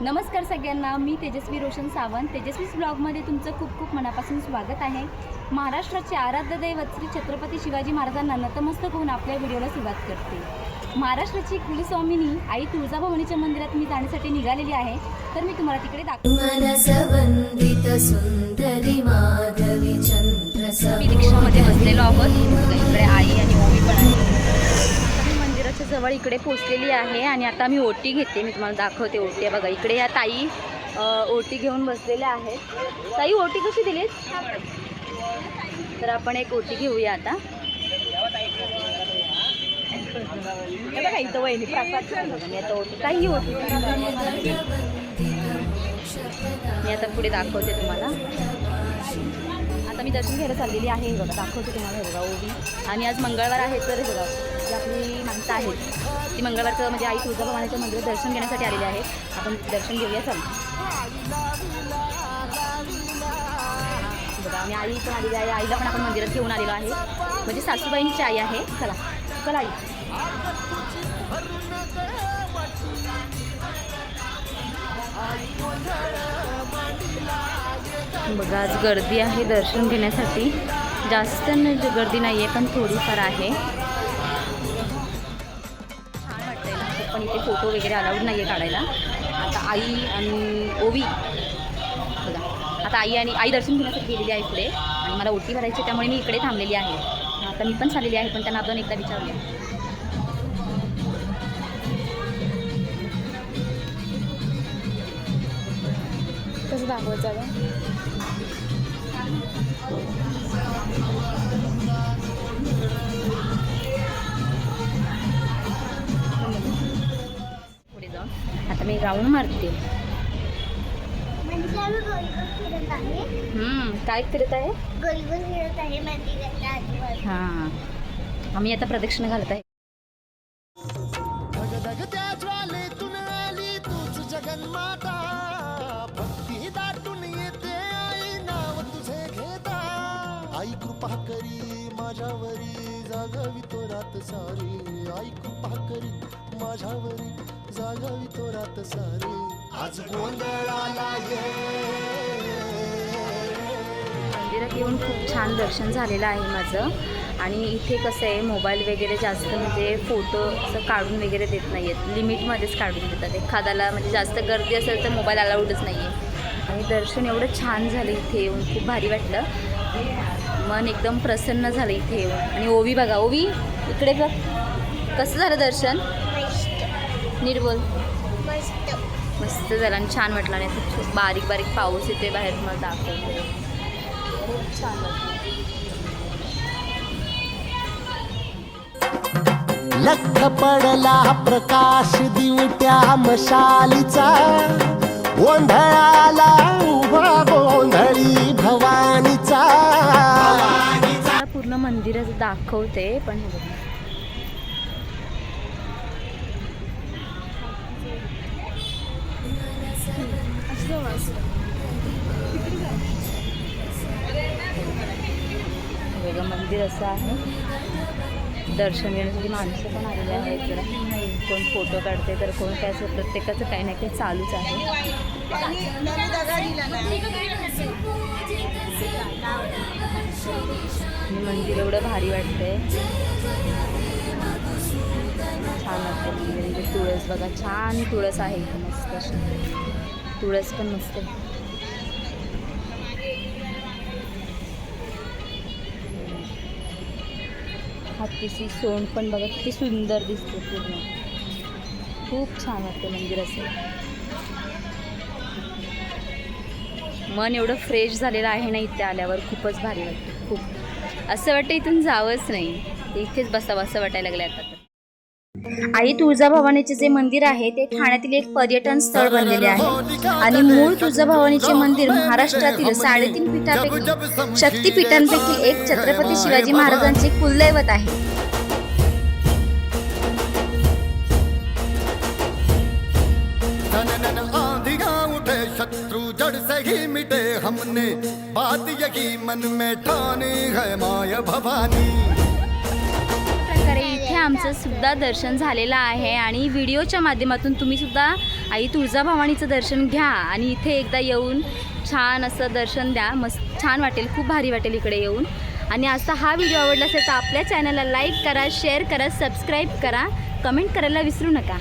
नमस्कार सगळ्यांना मी तेजस्वी रोशन सावंत. तेजस्वीच ब्लॉगमध्ये तुमचं खूप खूप मनापासून स्वागत आहे. महाराष्ट्राचे आराध्य दैवत श्री छत्रपती शिवाजी महाराजांना नतमस्तक होऊन आपल्या व्हिडिओला सुरुवात करते. महाराष्ट्राची कुलस्वामिनी आई तुळजाभवानीच्या मंदिरात मी जाण्यासाठी निघालेली आहे. तर मी तुम्हाला तिकडे दाखव मनसवन्दित सुन्दरि माधवि चन्द्र मी रिक्षामध्ये बसलेलो आहोत. इकडे आई आणि ओवी पण आहे जवळ इकडे पोचलेली आहे आणि आता मी ओटी घेते मी तुम्हाला दाखवते ओटी बघा. इकडे या ताई ओटी घेऊन बसलेल्या आहेत. ताई ओटी कशी दिलीस तर आपण एक ओटी घेऊया आता. बघा इथं वहिनी मी आता ओटी काही ओटी मी आता पुढे दाखवते तुम्हाला. आता मी दर्शन घ्यायला चाललेली आहे. हे बघा दाखवते तुम्हाला हे बघा ओवी. आणि आज मंगळवार आहे तर हे बघा जी आपली माणसं आहेत ती मंगळवारचं म्हणजे आई तुळजाभवानीच्या मंदिरात दर्शन घेण्यासाठी आलेली आहेत आपण दर्शन घेऊया चल. बघा आणि आई पण आलेली आहे. आईला पण आपण मंदिरात घेऊन आलेलो आहे. म्हणजे सासूबाईंची आई आहे. चला. चला आई. बघा आज गर्दी आहे दर्शन घेण्यासाठी. जास्त गर्दी नाही आहे पण थोडीफार आहे. छान वाटतंय पण इथे फोटो वगैरे अलाउड नाही आहे काढायला. आता आई आणि ओवी. बघा आता आई आणि आई दर्शन घेण्यासाठी गेलेली आहे इकडे आणि मला ओटी भरायची त्यामुळे मी इकडे थांबलेली आहे. आता मी पण चाललेली आहे पण त्यांना आपण एकदा विचारले कसं दाखवायचं पुढे जाऊन आता मी राऊंड मारते. काय फिरत आहे? हां. आम्ही आता प्रदक्षिणा घालत आहे. जागावी तो रात सारी. ऐकू पाकरी माझ्यावरी जागावी तो रात सारी. आज गोंधळाला मंदिरात येऊन खूप छान दर्शन झालेलं आहे माझं. आणि इथे कसं आहे मोबाईल वगैरे जास्त म्हणजे फोटो असं काढून वगैरे देत नाही आहेत लिमिटमध्येच काढून देतात. एखाद्याला म्हणजे जास्त गर्दी असेल तर मोबाईल अलाउडच नाही आहे आणि दर्शन एवढं छान झालं इथे येऊन. खूप भारी वाटलं. मन एकदम प्रसन्न झालं इथे येऊन. आणि ओवी बघा ओवी इकडे बघ. कसं झालं दर्शन? निर्बोल. मस्त झालं आणि छान वाटलं आणि खूप बारीक बारीक पाऊस येते बाहेर मला दाखवते. खूप छान वाटलं. लख पडला प्रकाश दिवट्या मशालीचा. गोंधळाला उभा गोंधळी भवानीचा. पूर्ण मंदिराचं दाखवते पण मंदिर असं आहे. दर्शन घेण्यासाठी माणसं पण आलेली आहेत. जरा कोण फोटो काढते तर कोण काय असं प्रत्येकाचं काही ना काही चालूच आहे. मंदिर एवढं भारी वाटतंय. छान वाटतं मंदिर. म्हणजे तुळस बघा छान तुळस आहे. मस्त तुळस पण मस्त हत्तीची सोंड पण बघा किती सुंदर दिसते पूर्ण. खूप छान वाटतं मंदिर असं मन एवढं फ्रेश झालेलं आहे ना इथे आल्यावर खूपच भारी वाटतं खूप. असं वाटतं इथून जावंच नाही. इथेच बसावं असं वाटायला लागलं आता तर. आई तुळजाभवानीचे जे मंदिर आहे ते ठाण्यातील एक पर्यटन स्थळ बनलेले आहे. आणि मूळ तुळजाभवानीचे मंदिर महाराष्ट्रातील साडेतीन पीठापैकी शक्तिपीठांपैकी एक छत्रपती शिवाजी महाराजांचे कुलदैवत आहे. शत्रु जड़ से ही मिटे हमने। बात यही मन में ठानी है माया भवानी। आमचं सुद्धा दर्शन झालेलं आहे आणि व्हिडिओच्या माध्यमातून तुम्ही सुद्धा आई तुळजाभवानीचं दर्शन घ्या आणि इथे एकदा येऊन छान असं दर्शन द्या. मस्त छान वाटेल खूप भारी वाटेल इकडे येऊन. आणि असा हा व्हिडिओ आवडला असेल तर आपल्या चॅनलला लाईक करा शेअर करा सबस्क्राईब करा. कमेंट करायला विसरू नका.